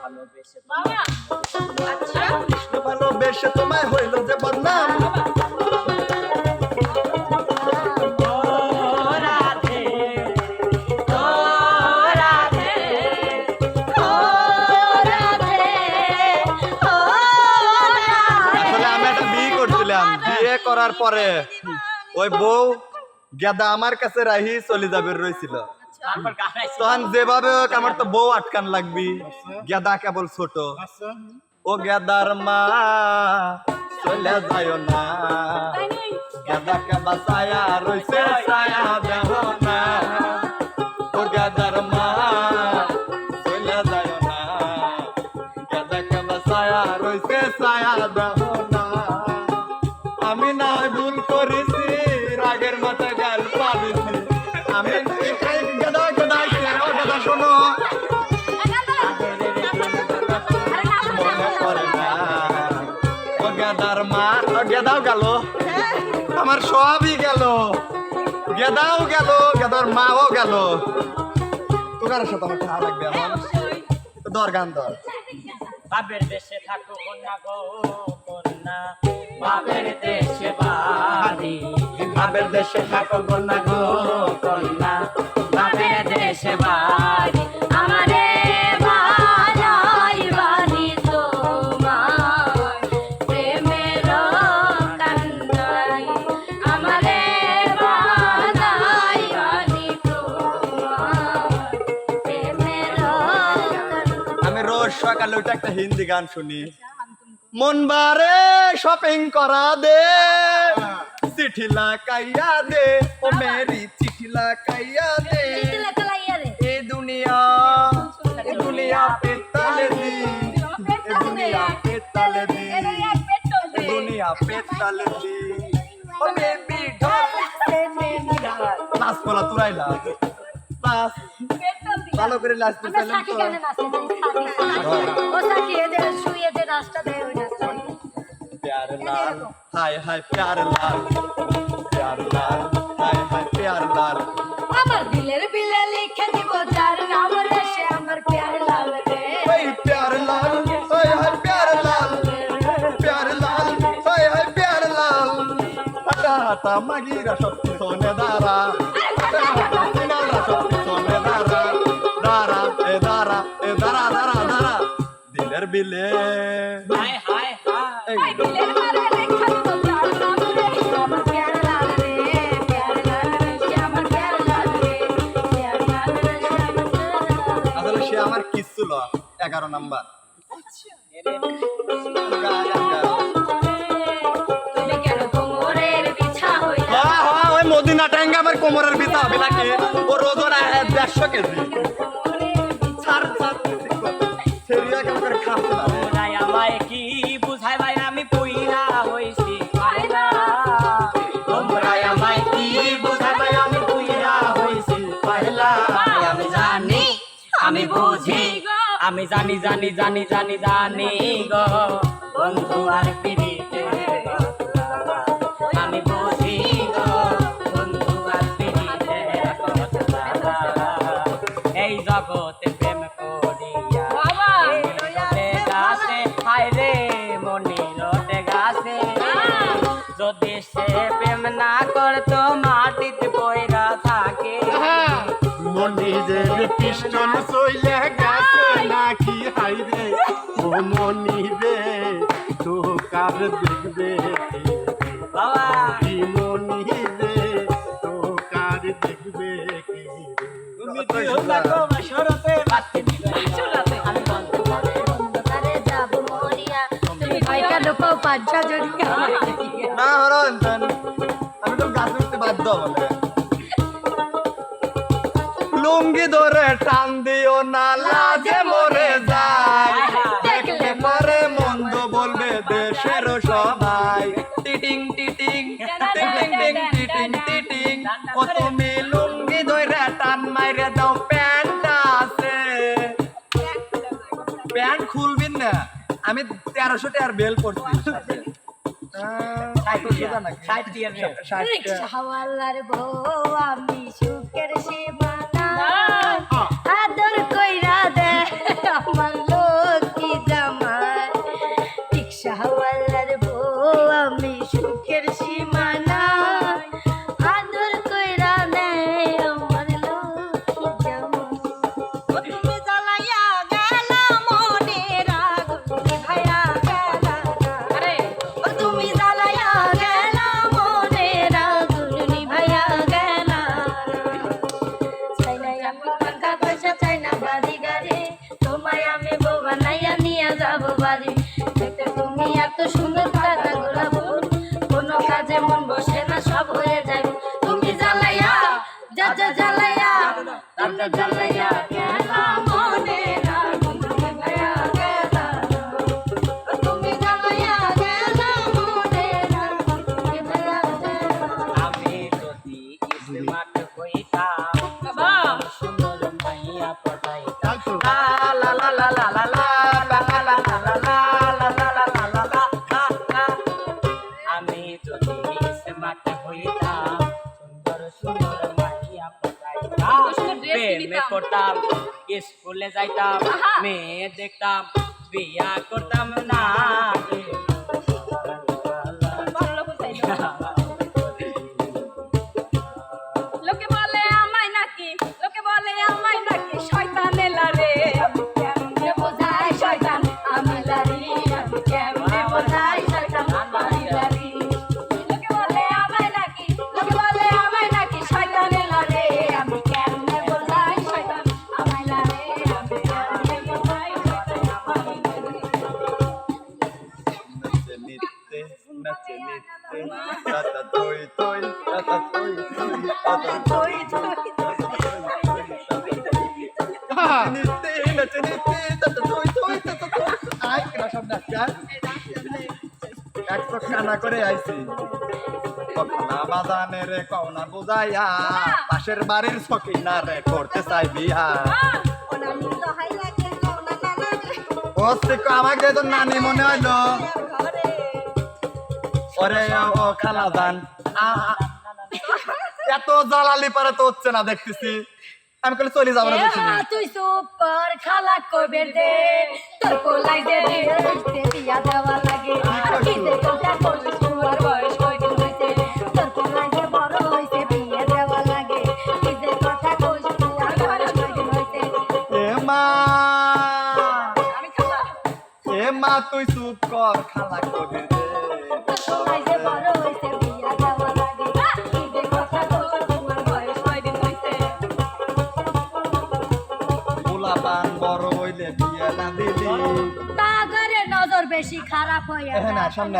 ভালোবেসে বাবা আচ্ছা। তোমায় হইল করার পরে ওই বউ গেদা আমার কাছে রাহি চলে যাবে রয়েছিল তখন যেভাবে হোক আমার তো বউ আটকান লাগবি। গেদা কেবল ছোট। ও গেদার মা, চলে যায় না। গেদাকে বাসায়া রইছে, ছায়া দেহ না। ও গেদার মা, চলে যায় না। গেদাকে বাসায়া রইছে, ছায়া দেহ গেদার মা ও গেদাও গেল। আমার সবই গেল। গেদাও গেল, গেদার মাও গেল। তোকার সাথে আমার খারাপ লাগবে এখন। দর, গান দর। বাবের দেশে থাকো কন্যা গো, কন্যা। বাবের দেশে বাড়ি। বাপের দেশে থাকো কন্যা গো, কন্যা। বাবের দেশে বাড়ি। হিন্দি গান শুনি। মন বারে শপিং করা দে চিঠি লাগাইয়া দে ও মেরি চিঠি লাগাইয়া দে। এ দুনিয়া এ দুনিয়া পেতালে দি এ দুনিয়া পে তালে দি। এ দুনিয়া পে তালে দি। ও বেবি ঢাল মেরি ঢাল। ক্লাস বলা তুরাইলা। ক্লাস ভালো করে লাস্ট দিতে আমরা সাকি গানে নাচি ও সাকি এদের শুয়ে যে নাচটা দেয় ওই নাচটা প্যার লাল হাই হাই প্যার লাল প্যার লাল হাই হাই প্যার লাল আমার দিলের বিলে লিখে দিব তার নাম রে সে আমার প্যার লাল রে ওই প্যার লাল হাই হাই প্যার লাল প্যার লাল হাই হাই প্যার লাল হাতা হাতা মাগিরা সব সোনে দারা রে। আসলে সে আমার কিচ্ছু ল এগারো নাম্বার। হ্যাঁ হ্যাঁ মদিনা ট্যাঙ্গা আমার কোমরের ভিতা হবে নাকি? ও রোজ ওরা দেড়শো কেজি। আমি বুঝি আমি জানি জানি জানি জানি জানি গো। বন্ধু আর পিড়িতে আমি বুঝি গো। বন্ধু আর পিড়িতে এই জগতে ও মনিরে তো কার দেখবে? তো কার দেখবে? কে তুমি দিও না গো বাসরতে বাতি দিবে। আমি বন্ধ করে অন্ধকারে যাব মরিয়া। তুমি কয়টা লোকও পাঁচটা জড়িয়া না হরন আমি তো গাছ উঠতে বাধ্য হবে লুঙ্গি ধরে টান দিও না লাজে মরে যায়। সবাই টিটিং টিটিং টিটিং টিটিং টিটিং ও লুঙ্গি ধরে টান মাইরে দাও প্যান্টটা আছে প্যান্ট খুলবিন না আমি তেরোশো টাকার বেল পড়ছি হাওয়ালার বউ আমি সুখের সেবা বাড়ি গাড়ি তোমায় আমি বউ বানাইয়া নিয়ে যাব বাড়ি দেখতে তুমি এত সুন্দর কাদা গোলাপ কোনো কাজে মন বসে না সব হয়ে যাবে তুমি জ্বালাইয়া যা যা জ্বালাইয়া তোমরা জ্বালাইয়া প্রেমে করতাম স্কুলে যাইতাম মেয়ে দেখতাম বিয়া করতাম না। Ratatouille, touille, ratatouille, touille, ratatouille, touille, ratatouille, touille, ratatouille, ratatouille, ratatouille, touille, ratatouille, আয় কেনা সব নাচা একশো খানা করে আইছি কখনা বাজানে রে কখনা বোঝাইয়া পাশের বাড়ির সকিনা রে করতে চাই বিয়া ও আমাকে তো নানি মনে হইল ওরে ও খালা যান এত জ্বালালি পারে তো হচ্ছে না দেখতেছি। আমি কলে চলে যাব না তুই সুপার খালা কবে দে। তোর কোলাই দে বিয়া দেওয়া লাগে। দিলি তাগরে নজর বেশি খারাপ হয়ে না সামনে